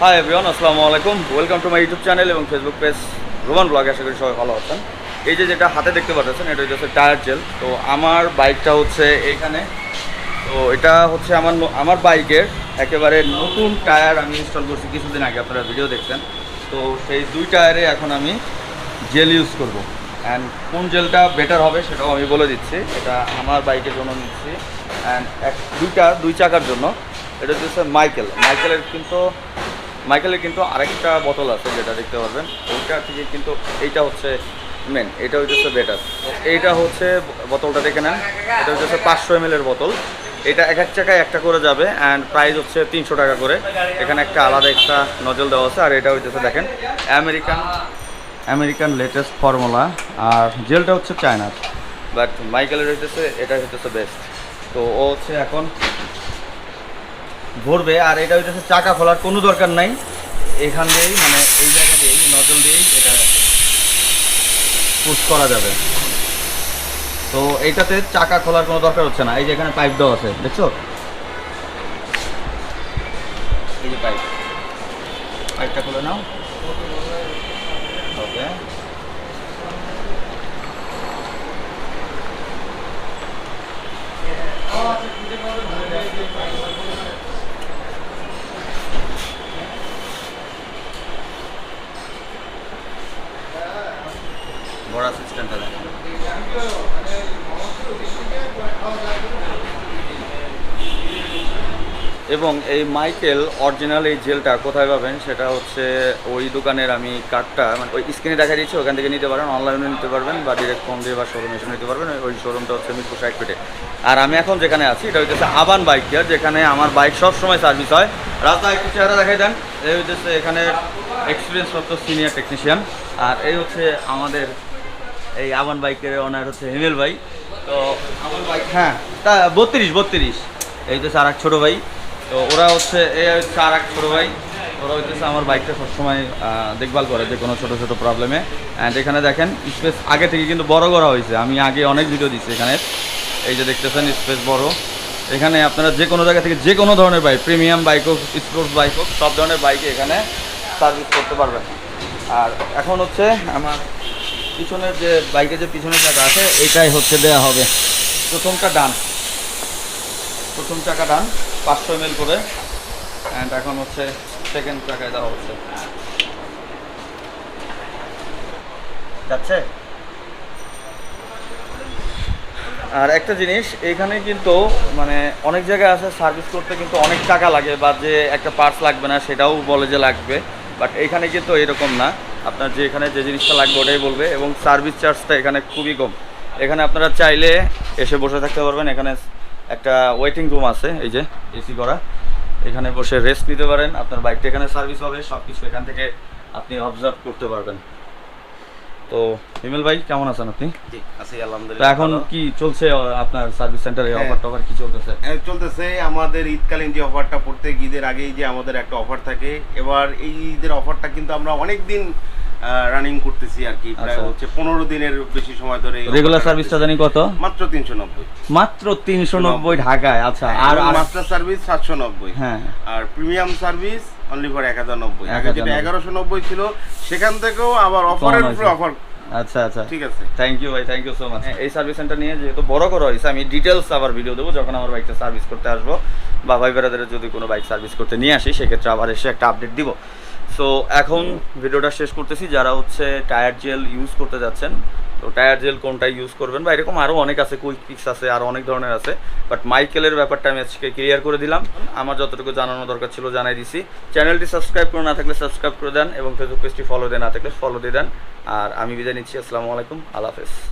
High everyone আসসালামু আলাইকুম। Welcome to my YouTube channel এবং ফেসবুক পেজ রোমান ব্লগ আশা করি সবাই ভালো আছেন। এই যে যেটা হাতে দেখতে পাচ্ছেন, এটা হচ্ছে টায়ার জেল তো আমার বাইকটা হচ্ছে এইখানে তো এটা হচ্ছে আমার আমার বাইকের একেবারে নতুন টায়ার আমি ইনস্টল করছি কিছুদিন আগে, আপনারা ভিডিও দেখছেন। তো সেই দুই টায়ারে এখন আমি জেল ইউজ করব। অ্যান্ড কোন জেলটা বেটার হবে সেটাও আমি বলে দিচ্ছি। এটা আমার বাইকের জন্য নিচ্ছি। অ্যান্ড এক দুইটা দুই চাকার জন্য। এটা হচ্ছে মাইকেল মাইকেলের কিন্তু মাইকেলের কিন্তু আরেকটা বোতল আছে, যেটা দেখতে পারবেন। ওইটা থেকে কিন্তু এইটা হচ্ছে মেন এটা হচ্ছে বেটার এইটা হচ্ছে বোতলটা দেখে নেন। এটা হচ্ছে পাঁচশো এম বোতল। এটা এক এক চাকায় একটা করে যাবে অ্যান্ড প্রাইস হচ্ছে তিনশো টাকা করে। এখানে একটা আলাদা একটা নজল দেওয়া আছে, আর এটা হচ্ছে দেখেন আমেরিকান আমেরিকান লেটেস্ট ফর্মুলা আর জেলটা হচ্ছে চায়নার বাট মাইকেলের হইতেছে, এটা হইতেছে বেস্ট তো ও হচ্ছে এখন ভরবে, আর এটা হইতেছে চাকা খোলার কোনো দরকার নাই। এখান দিয়েই মানে এই জায়গা দিয়েই, নজল দিয়েই এটা পুশ করা যাবে। তো এইটাতে চাকা খোলার কোনো দরকার হচ্ছে না। এই যে এখানে পাইপ দেওয়া আছে, দেখছ? এই যে পাইপ পাইপটা খুলে নাও। ওকে বড় অ্যাসিস্ট্যান্টটা দেখেন। এবং এই মাইকেল অরিজিনাল এই জেলটা কোথায় পাবেন সেটা হচ্ছে ওই দোকানের আমি কার্ডটা মানে ওই স্ক্রিনে দেখা দিচ্ছি ওখান থেকে নিতে পারেন অনলাইনে নিতে পারবেন বা ডিরেক্ট ফোন দিয়ে বা শোরুম এসে নিতে পারবেন, ওই শোরুমটা হচ্ছে মিরপুর সাইড পেটে আর আমি এখন যেখানে আছি, এটা হচ্ছে আবান বাইক কেয়ার, যেখানে আমার বাইক সব সময় সার্ভিস হয়। রাস্তা একটু চেহারা দেখাই দেন, এই হচ্ছে এখানে এক্সপিরিয়েন্স প্রাপ্ত সিনিয়র টেকনিশিয়ান আর এই হচ্ছে আমাদের এই আমান বাইকের ওনার হচ্ছে হেমেল ভাই। তো আমার বাইক হ্যাঁ। তা বত্রিশ বত্রিশ। এই হচ্ছে আর এক ছোটো ভাই। তো ওরা হচ্ছে এই হচ্ছে আর এক ছোটো ভাই ওরা হচ্ছে আমার বাইকটা সবসময় দেখভাল করে যে কোনো ছোটো ছোটো প্রবলেমে। অ্যান্ড এখানে দেখেন স্পেস আগে থেকে কিন্তু বড় করা হয়েছে। আমি আগে অনেক ভিডিও দিচ্ছি এখানে। এই যে দেখতেছেন স্পেস বড়। এখানে আপনারা যে কোনো জায়গা থেকে যে কোনো ধরনের বাইক প্রিমিয়াম বাইক হোক স্পোর্টস বাইক হোক সব ধরনের বাইকে এখানে সার্ভিস করতে পারবেন। আর এখন হচ্ছে আমার পিছনের যে বাইকের যে পিছনের চাকা আছে এটাই হচ্ছে দেয়া হবে। প্রথমটা ডান। প্রথম চাকা ডান, পাঁচশো এম করে। অ্যান্ড এখন হচ্ছে সেকেন্ড চাকায় দেওয়া হচ্ছে। যাচ্ছে? আর একটা জিনিস, এখানে কিন্তু মানে অনেক জায়গায় আছে সার্ভিস করতে কিন্তু অনেক টাকা লাগে, বা যে একটা পার্টস লাগবে না, সেটাও বলে যে লাগবে। বাট এখানে কিন্তু এরকম না। আপনার যে এখানে যে জিনিসটা লাগবে ওটাই বলবে এবং সার্ভিস চার্জটা এখানে খুবই কম। এখানে আপনারা চাইলে এসে বসে থাকতে পারবেন। এখানে একটা ওয়েটিং রুম আছে এই যে এসি করা। এখানে বসে রেস্ট নিতে পারেন। আপনার বাইকটা এখানে সার্ভিস হবে সব কিছু এখান থেকে আপনি অবজার্ভ করতে পারবেন। তো হিমেল ভাই কেমন আছেন আপনি? এখন কি চলছে আপনার সার্ভিস সেন্টারে হ্যাঁ। অফার টফার কি চলতেছে? চলতেছে। আমাদের ঈদকালীন যে অফারটা প্রত্যেক ঈদের আগেই যে আমাদের একটা অফার থাকে এবার এই ঈদের অফারটা কিন্তু আমরা অনেক দিন রানিং করতেছি আর কি প্রায় আচ্ছা। হচ্ছে পনেরো দিনের বেশি সময় ধরে রেগুলার সার্ভিসটা জানি কত? মাত্র তিনশো নব্বই। মাত্র তিনশো নব্বই ঢাকায় আচ্ছা। আর মাস্টার সার্ভিস সাতশো নব্বই। হ্যাঁ। আর প্রিমিয়াম সার্ভিস অনলি ফর এক হাজার নব্বই। আগে যেটা 1090 এগারোশো নব্বই ছিল সেখান থেকেও আবার অফারের উপরে অফার আচ্ছা আচ্ছা। ঠিক আছে। থ্যাংক ইউ ভাই থ্যাংক ইউ সো মাচ এই সার্ভিস সেন্টার নিয়ে যেহেতু বড় করা হয়েছে আমি ডিটেলস আবার ভিডিও দেবো যখন আমার বাইকটা সার্ভিস করতে আসব। বা ভাই বেড়াদের যদি কোনো বাইক সার্ভিস করতে নিয়ে আসি সেক্ষেত্রে আবার এসে একটা আপডেট দিব। সো এখন ভিডিওটা শেষ করতেছি। যারা হচ্ছে টায়ার জেল ইউজ করতে যাচ্ছেন, তো টায়ার জেল কোনটা ইউজ করবেন বা এরকম আরও অনেক আছে কুইক পিক্স আছে আরও অনেক ধরনের আছে। বাট মাইকেলের ব্যাপারটা আমি আজকে ক্লিয়ার করে দিলাম। আমার যতটুকু জানানো দরকার ছিল জানাই দিছি। চ্যানেলটি সাবস্ক্রাইব করে না থাকলে সাবস্ক্রাইব করে দেন এবং ফেসবুক পেজটি ফলো দিয়ে না থাকলে ফলো দিয়ে দেন। আর আমি বিদায় নিচ্ছি। আসসালামু আলাইকুম। আল্লাহ হাফেজ।